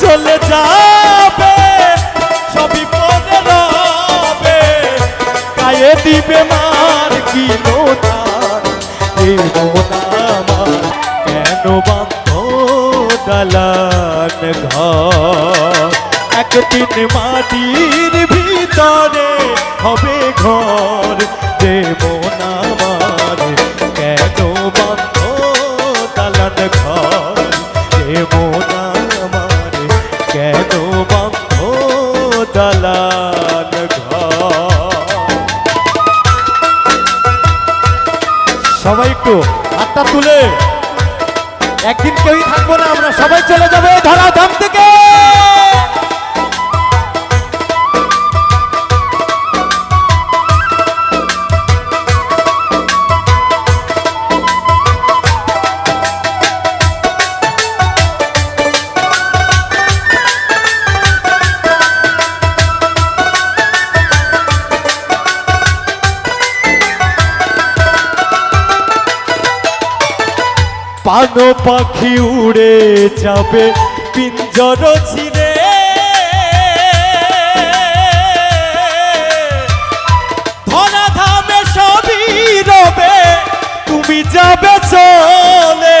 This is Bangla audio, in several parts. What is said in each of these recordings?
চলে যাবে সবই পরে রবে। গায়ে দিবে মার কি কেন ঘর? একদিন মাটির ভিতরে হবে সবাই একটু হাতটা তুলে। একদিন কেউই থাকব না, আমরা সবাই চলে যাব ধরা ধাম থেকে। পানো পাখি উড়ে যাবে পিঞ্জর ছিঁড়ে। ধরা ধামে সবই রবে তুমি যাবে চলে।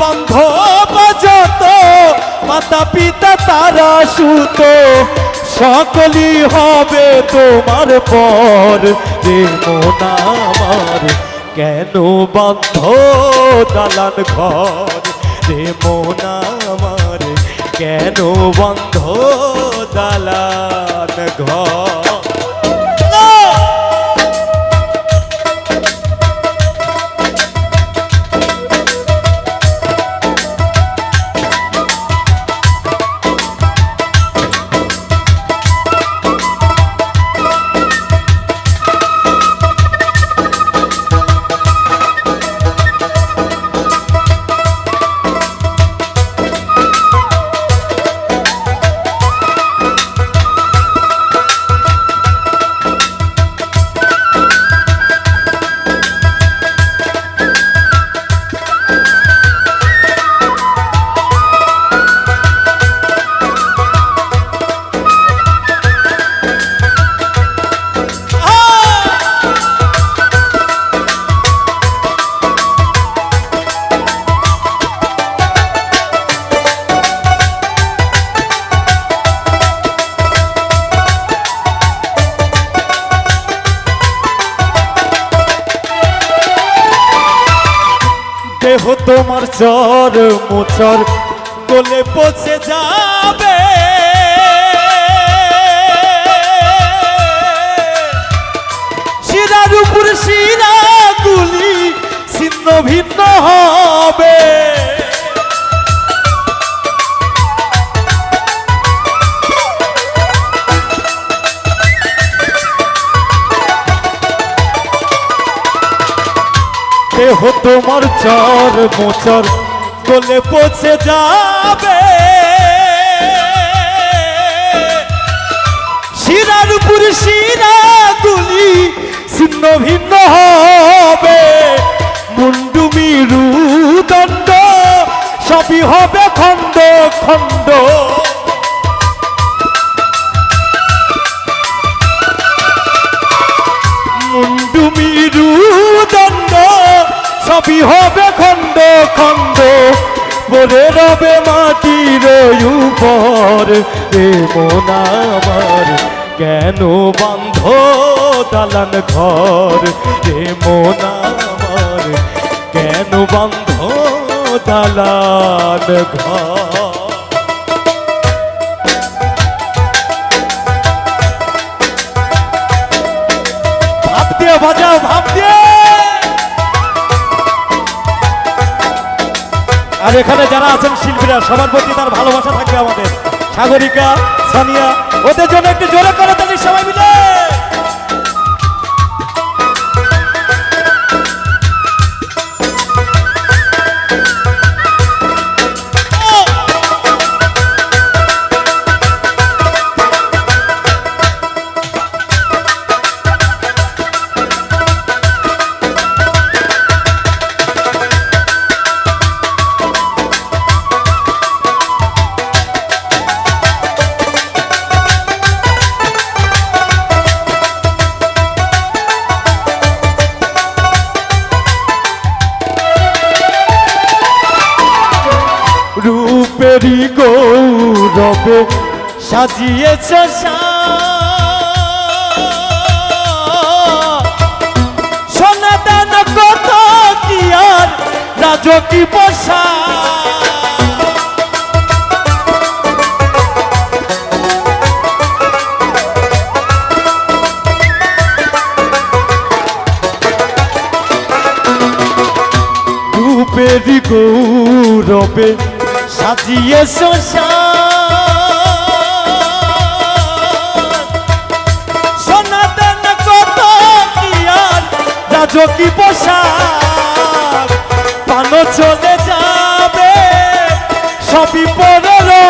বন্ধু বান্ধব মাতা পিতা তারা সুত, সকলই হবে তোমার পর। আমার, কেন বন্ধ দালান ঘর? রে আমার, কেন বন্ধ দালান ঘর? তোমার চর মোচর। কোলে পচে যাবে তোমার চর মোচর গলে পচে যাবে। শিরার উপর শিরা গুলি ছিন্ন ভিন্ন হবে। মুন্ডু মিরু দণ্ড সবই হবে খণ্ড খণ্ড। সবই হবে খণ্ড খণ্ড পরে রবে মাটির উপর, এ মন আমার কেন বান্ধ দালান ঘর? এ মন আমার কেন বান্ধ দালান ঘর? বাজাও বাজাও ভাব দিয়ে আর এখানে যারা আছেন শিল্পীরা, সবার প্রতি তার ভালোবাসা থাকবে আমাদের। সাগরিকা, সানিয়া, ওদের জন্য একটু জোরে করে তাদের সবাই রূপেরই গৌরবে সাজিয়েছ সনাতন কত কি আর রাজকি বসা রূপেরই গৌরবে সাজিয়ে সনাতন কত কি আর পোশাক? পানো চলে যাবে সবই পরে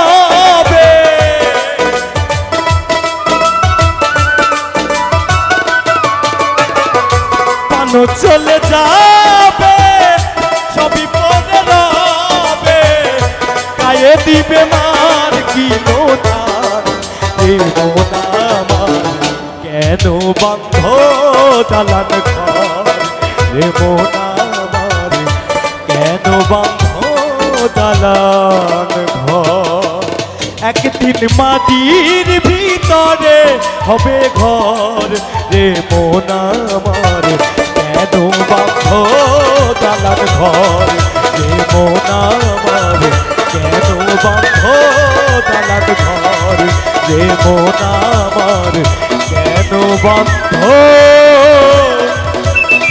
পানো চলে যাবে দিবে মার কি নোটার এ মোনামার কেন বন্ধ দালান ঘর? রে মোনামার কেন বন্ধ দালান ঘর? একদিন মাটির ভিতরে হবে ঘর। রে মোনামার কেন বন্ধ দালান ঘর? রে মোনামার কেন বন্ধ দালান ঘর রে মোনামার কেন বন্ধ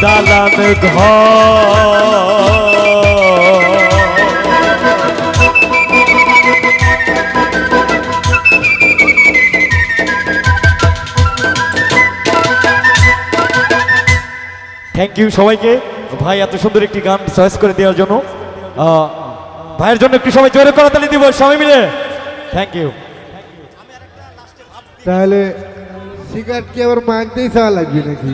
দালান ঘর থ্যাংক ইউ সবাইকে। ভাই, এত সুন্দর একটি গান চয়েস করে দেওয়ার জন্য। ভাইয়ের জন্য একটু সবাই জোরে করতালি দিব, সবাই মিলে। থ্যাংক ইউ তাহলে সিগারেট কি আবার মাগতেই চাওয়া লাগবে নাকি?